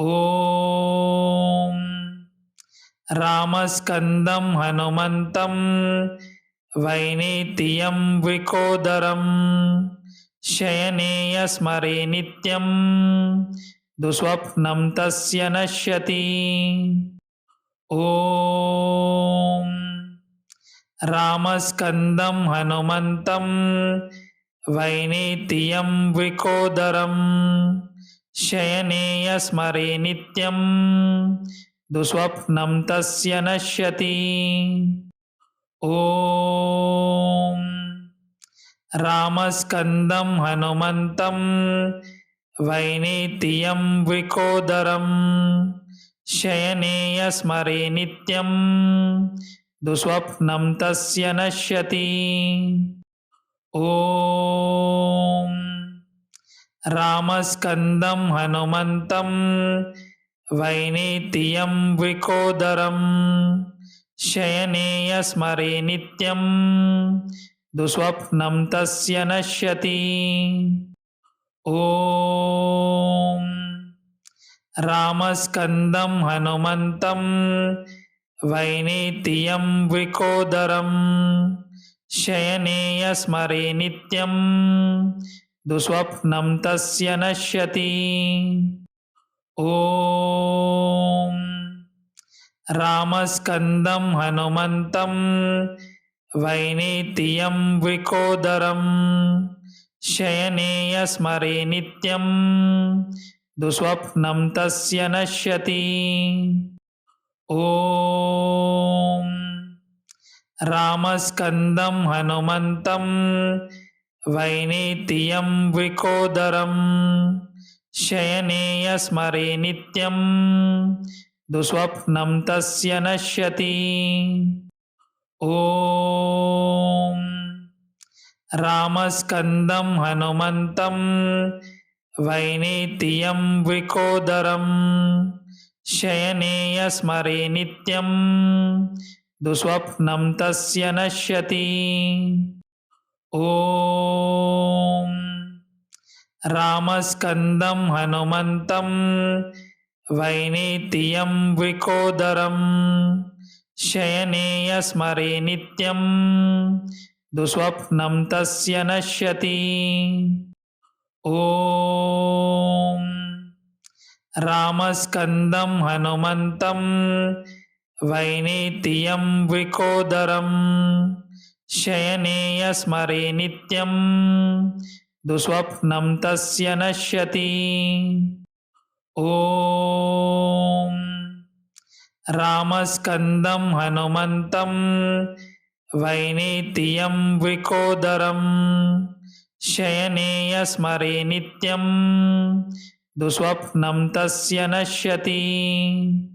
ఓం రామస్కందం హనుమంతం వైనేతియం వికోదరం శయనేయ స్మరే నిత్యం దుస్వప్నం తస్య నశ్యతి. ఓం రామస్కందం హనుమంతం వైనేతియం వికోదరం శయనేయ స్మరే నిత్యం దుస్వప్నం తస్య నశ్యతి ఓం రామస్కందం హనుమంతం వైనేతియం వికోదరం శయనేయ స్మరే నిత్యం దుస్వప్నం తస్య నశ్యతి ఓ रामस्कन्दं हनुमन्तं वैनेतियं वृकोदरं शयनेय स्मरे नित्यं दुःस्वप्नं तस्य नश्यति। ॐ रामस्कन्दं हनुमन्तं वैनेतियं वृकोदरं शयनेय स्मरे नित्यं दुःस्वप्नं तस्य नश्यति। ॐ रामस्कन्दं हनुमन्तं वैनेतियं वृकोदरं शयनेय स्मरे नित्यं दुःस्वप्नं तस्य नश्यति। ॐ रामस्कन्दं हनुमन्तं వైనేతియం వికోదరం శయనేయ స్మరే నిత్యం దుస్వప్నం తస్య నశ్యతి ఓం రామస్కందం హనుమంతం వైనేతియం వికోదరం శయనేయ స్మరే నిత్యం దుస్వప్నం తస్య నశ్యతి ॐ रामस्कन्दं हनुमन्तं वैनेतियं वृकोदरं शयनेय स्मरे नित्यं दुःस्वप्नं तस्य नश्यति। ॐ रामस्कन्दं हनुमन्तं वैनेतियं वृकोदरं శయనేయ స్మరే నిత్యం దుస్వప్నం తస్య నశ్యతి ఓం రామస్కందం హనుమంతం వైనేతియం వికోదరం శయనేయ స్మరే నిత్యం దుస్వప్నం తస్య నశ్యతి